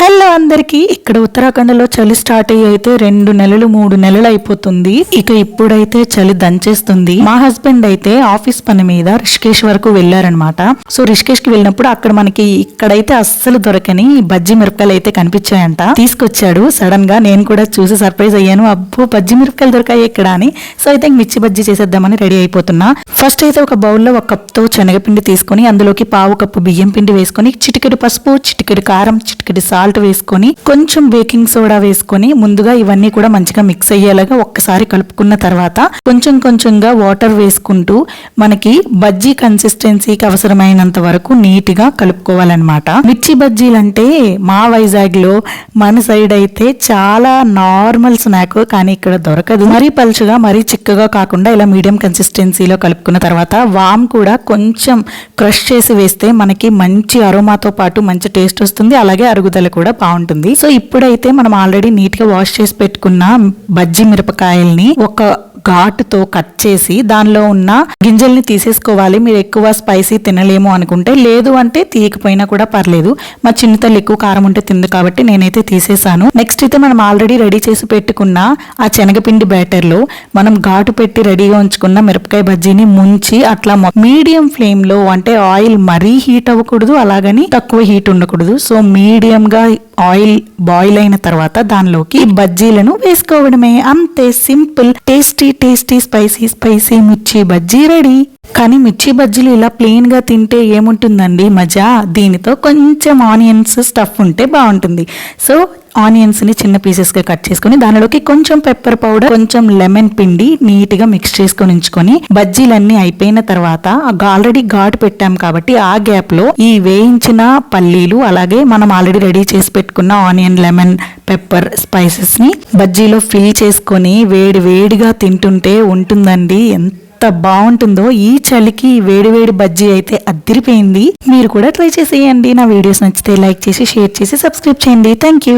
Hello అందరికీ ఇక్కడ ఉత్తరాఖండ్లో చలి స్టార్ట్ అయ్యి అయితే రెండు నెలలు మూడు నెలలు అయిపోతుంది. ఇక ఇప్పుడైతే చలి దంచేస్తుంది. మా హస్బెండ్ అయితే ఆఫీస్ పని మీద రిషికేష్ వరకు వెళ్ళారనమాట సో రిషికేష్కి వెళ్ళినప్పుడు అక్కడ మనకి ఇక్కడైతే అస్సలు దొరకని బజ్జి మిరపకాయలు అయితే కనిపించాయంట. తీసుకొచ్చాడు. సడన్గా నేను కూడా చూసి సర్ప్రైజ్ అయ్యాను. అబ్బో బజ్జి మిరపకాయలు దొరకాయి ఇక్కడ అని. సో అయితే మిర్చి బజ్జి చేసేద్దామని రెడీ అయిపోతున్నా. ఫస్ట్ అయితే ఒక బౌల్లో ఒక కప్తో శనగపిండి తీసుకొని అందులోకి పావు కప్పు బియ్యం పిండి వేసుకొని చిటికెడు పసుపు చిటికెడు కారం చిటికెడు సాల్ట్ వేసుకొని కొంచెం బేకింగ్ సోడా వేసుకొని ముందుగా ఇవన్నీ కూడా మంచిగా మిక్స్ అయ్యేలాగా ఒక్కసారి కలుపుకున్న తర్వాత కొంచెం కొంచెంగా వాటర్ వేసుకుంటూ మనకి బజ్జీ కన్సిస్టెన్సీకి అవసరమైనంత వరకు నీట్గా కలుపుకోవాలన్నమాట. మిర్చి బజ్జీలు అంటే మా వైజాగ్లో మన సైడ్ అయితే చాలా నార్మల్ స్నాక్ కానీ ఇక్కడ దొరకదు. మరీ పలుచగా మరీ చిక్కగా కాకుండా ఇలా మీడియం కన్సిస్టెన్సీలో కలుపుకున్న తర్వాత వామ్ కూడా కొంచెం క్రష్ చేసి వేస్తే మనకి మంచి అరోమాతో పాటు మంచి టేస్ట్ వస్తుంది. అలాగే అరుగుదల కూడా బాగుంటుంది. సో ఇప్పుడైతే మనం ఆల్రెడీ నీట్గా వాష్ చేసి పెట్టుకున్న బజ్జి మిరపకాయల్ని ఒక ఘాటుతో కట్ చేసి దానిలో ఉన్న గింజల్ని తీసేసుకోవాలి. మీరు ఎక్కువ స్పైసీ తినలేము అనుకుంటే లేదు అంటే తీయకపోయినా కూడా పర్లేదు. మా చిన్న తల్లి ఎక్కువ కారం ఉంటే తింది కాబట్టి నేనైతే తీసేసాను నెక్స్ట్ అయితే మనం ఆల్రెడీ రెడీ చేసి పెట్టుకున్న ఆ శనగపిండి బ్యాటర్లో మనం ఘాటు పెట్టి రెడీగా ఉంచుకున్న మిరపకాయ బజ్జీని ముంచి అట్లా మీడియం ఫ్లేమ్లో అంటే ఆయిల్ మరీ హీట్ అవ్వకూడదు అలాగని తక్కువ హీట్ ఉండకూడదు. సో మీడియం గా ఆయిల్ బాయిల్ అయిన తర్వాత దానిలోకి బజ్జీలను వేసుకోవడమే. అంతే simple tasty tasty spicy spicy mirchi bajji ready కానీ మిర్చి బజ్జీలు ఇలా ప్లెయిన్గా తింటే ఏముంటుందండి? మజా? దీనితో కొంచెం ఆనియన్స్ స్టఫ్ ఉంటే బాగుంటుంది. సో ఆనియన్స్ని చిన్న పీసెస్గా కట్ చేసుకొని దానిలోకి కొంచెం పెప్పర్ పౌడర్ కొంచెం లెమన్ పిండి నీట్గా మిక్స్ చేసుకొని ఉంచుకొని బజ్జీలన్నీ అయిపోయిన తర్వాత ఆల్రెడీ ఘాటు పెట్టాం కాబట్టి ఆ గ్యాప్లో ఈ వేయించిన పల్లీలు అలాగే మనం ఆల్రెడీ రెడీ చేసి పెట్టుకున్న ఆనియన్ లెమన్ పెప్పర్ స్పైసెస్ని బజ్జీలో ఫిల్ చేసుకొని వేడి వేడిగా తింటుంటే ఉంటుందండి. ఎంత ఎంత బాగుంటుందో ఈ చలికి వేడి వేడి బజ్జీ అయితే అద్దిరిపోయింది. మీరు కూడా ట్రై చేసేయండి. నా వీడియోస్ నచ్చితే లైక్ చేసి షేర్ చేసి సబ్స్క్రైబ్ చేయండి. Thank you